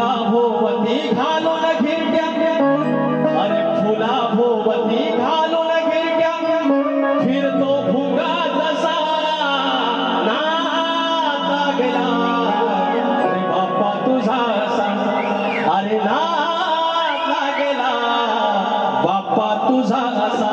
भोवती घालून घिरट्या अरे फुला भोवती घालून गिरट्या फिरतो फुगा जसा नाता गेला अरे बाप्पा तुझा असा. अरे नाता गेला बाप्पा तुझा असा.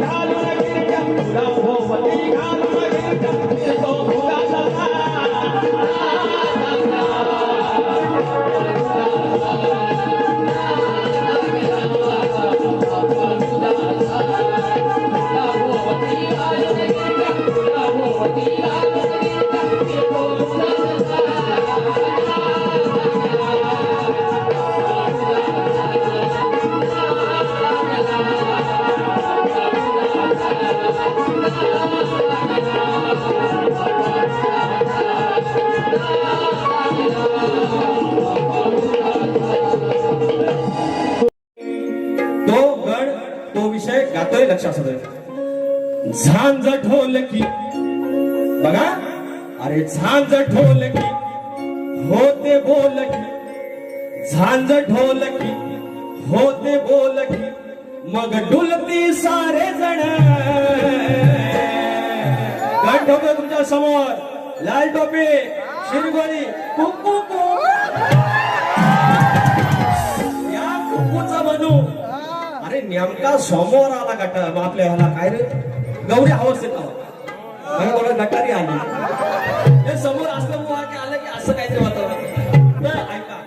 घालून गिरट्या भोवती घालून गातोय लक्षात असू दे. झांज ढोलकी बघा. अरे झांज ढोलकी होते बोलकी झांज ढोलकी होते बोलकी मग डुलती सारे जण. गण ठेवतोय तुमच्यासमोर. लाल टोपे शिरगोरी कुंकू नेमका समोर आला गट आपल्या ह्याला काय रे? गौरी हवस येतो गटारी आली. हे समोर असलं की आलं की असं काहीतरी वातावरण. ऐका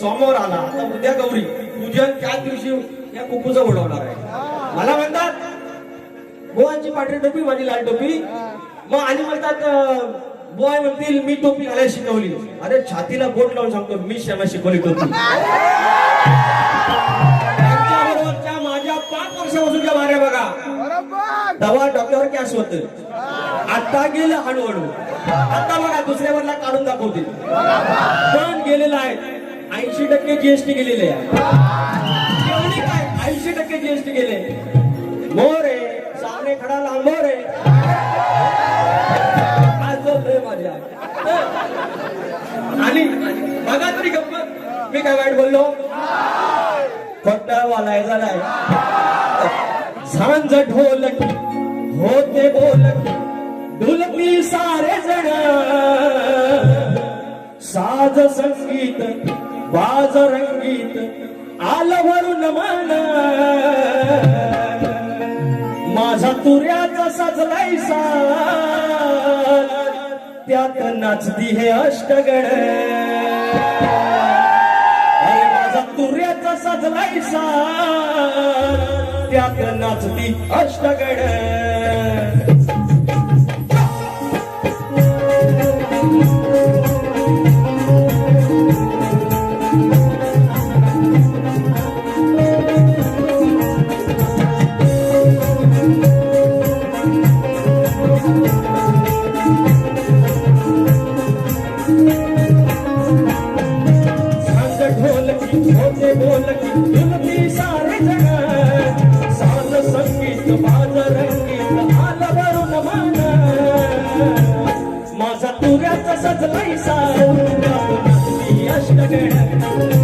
समोर आला आता उद्या गौरी पूजन त्याच दिवशी या कुकूचा उडवणार आहे. मला म्हणतात गोवाची पांढरी टोपी माझी लाल टोपी. मग आणि म्हणतात बॉय म्हणतील मी टोपी घालायला शिकवली. अरे छातीला बोट लावून सांगतो मी श्यामा शिकवली टोपी. वर्षापासून का मारे बघा? दवा डॉक्टर कॅश होत. आता गेलं हळूहळू. आता बघा दुसऱ्या वरला काढून दाखवतील. पण गेलेला आहे. ऐंशी टक्के जीएसटी गेलेले आहे. ऐंशी टक्के जीएसटी गेले. मोर आहे सामने खडा लांबोर आहे. माझ्या आणि बघा तरी गप्पत मी काय वाईट बोललो? फक्त वालायचा नाही झांज ढोलक होते बोलक ढुलकी सारे जण. साज संगीत बाज रंगीत आलं वरून मन. माझा तुऱ्याचा सजलाय साल त्यात नाचती हे अष्टगण. माझा तुर्याचा सजलाय साल. त्यात नाचती अष्टगड. सजलाई सार अष्टगण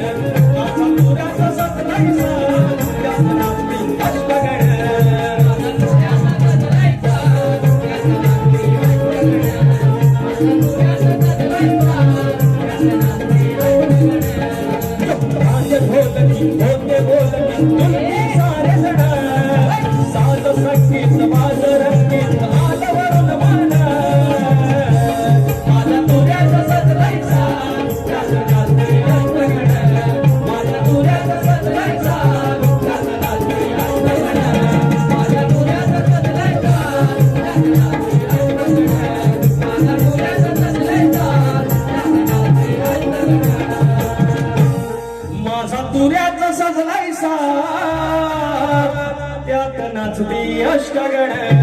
Deus, Deus, Deus, ಜಗಣ